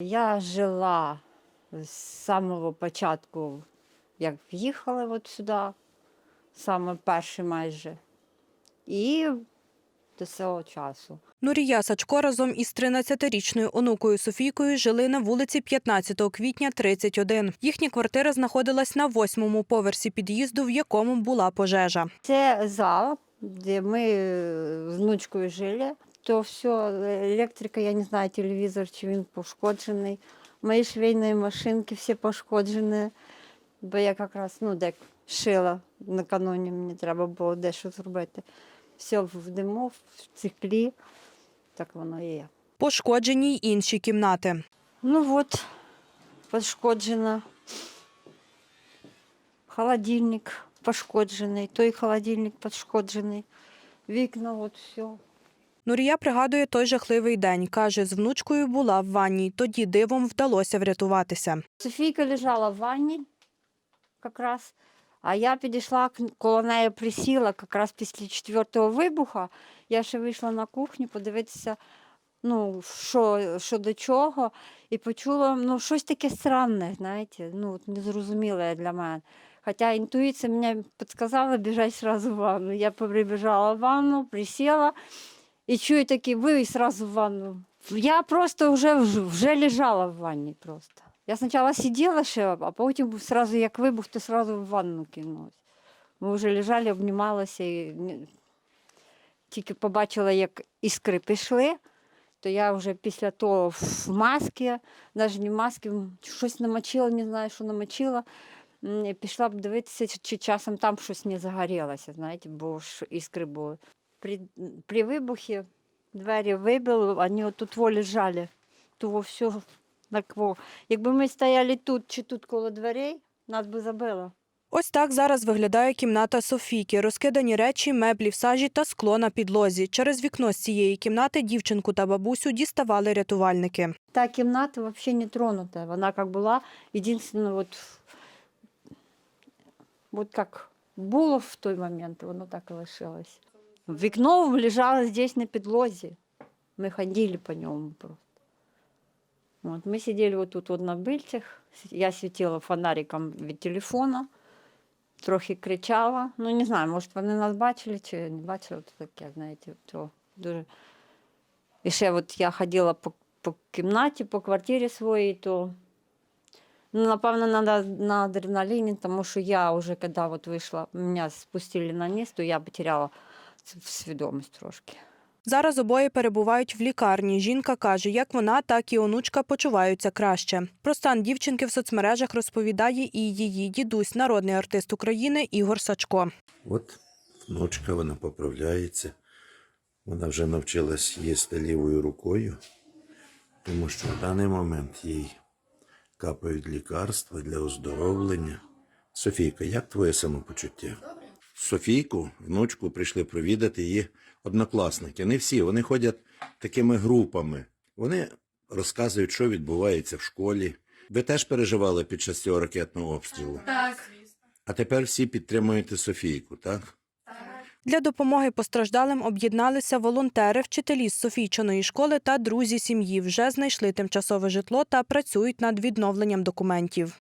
Я жила з самого початку, як в'їхали от сюди, саме перше майже, і до цього часу. Нурія Сачко разом із 13-річною онукою Софійкою жили на вулиці 15 квітня 31. Їхня квартира знаходилась на восьмому поверсі під'їзду, в якому була пожежа. Це зал, де ми з внучкою жили. То все, електрика, я не знаю, телевізор, чи він пошкоджений. Мої швейні машинки всі пошкоджені. Бо я якраз ну, де шила накануні, мені треба було дещо зробити. Все в диму, в циклі. Так воно і є. Пошкоджені й інші кімнати. Ну от, пошкоджено. Холодильник пошкоджений, той холодильник пошкоджений. Вікна, от все. Нурія пригадує той жахливий день. Каже, з внучкою була в ванні. Тоді дивом вдалося врятуватися. Софійка лежала в ванні якраз, а я підійшла коло неї присіла якраз після четвертого вибуху. Я ще вийшла на кухню подивитися, ну, що, що до чого, і почула ну, щось таке странне, знаєте, ну, незрозуміле для мене. Хоча інтуїція мені підказала біжать одразу в ванну. Я прибіжала в ванну, присіла і чую такий ви і одразу в ванну. Я просто вже, вже лежала в ванні просто. Я спочатку сиділа а потім сразу, як вибух, то сразу в ванну кинулась. Ми вже лежали, обнімалися і тільки побачила, як іскри пішли, то я вже після того в масці, навіть не в масці, щось намочила, не знаю, що намочила. Пішла б дивитися, чи часом там щось не загорілося, знаєте, бо ж іскри були. При, при вибухі двері вибили, вони отут во лежали. Того все так во. Якби ми стояли тут чи тут коло дверей, нас би забило. Ось так зараз виглядає кімната Софійки. Розкидані речі, меблі в сажі та скло на підлозі. Через вікно з цієї кімнати дівчинку та бабусю діставали рятувальники. Та кімната взагалі не тронута. Вона як була, єдине, от, от як було в той момент, воно так і лишилось. Вікно лежало здесь на підлозі. Ми ходили по ньому просто. От, ми сиділи вот тут на бильцях, я світила фонариком від телефона, трохи кричала. Ну, не знаю, може вони нас бачили чи не бачили, то таке, знаєте, то дуже. І ще от я ходила по, по кімнаті, по квартирі своїй, то ну, напевно, на, на адреналіні, тому що я вже коли от вийшла, мене спустили на низ, то я потеряла свідомість трошки. Зараз обоє перебувають в лікарні. Жінка каже, як вона, так і онучка почуваються краще. Про стан дівчинки в соцмережах розповідає і її дідусь, народний артист України Ігор Сачко. От внучка, вона поправляється. Вона вже навчилась їсти лівою рукою, тому що в даний момент їй капають лікарства для оздоровлення. Софійка, як твоє самопочуття? Софійку, внучку, прийшли провідати її однокласники. Не всі, вони ходять такими групами. Вони розказують, що відбувається в школі. Ви теж переживали під час цього ракетного обстрілу? Так. А тепер всі підтримуєте Софійку, так? Для допомоги постраждалим об'єдналися волонтери, вчителі з Софійчиної школи та друзі сім'ї. Вже знайшли тимчасове житло та працюють над відновленням документів.